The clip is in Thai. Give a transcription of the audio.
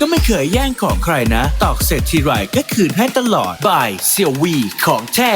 ก็ไม่เคยแย่งของใครนะ ตอกเสร็จทีไรก็คืนให้ตลอดบายเซียววีของแท้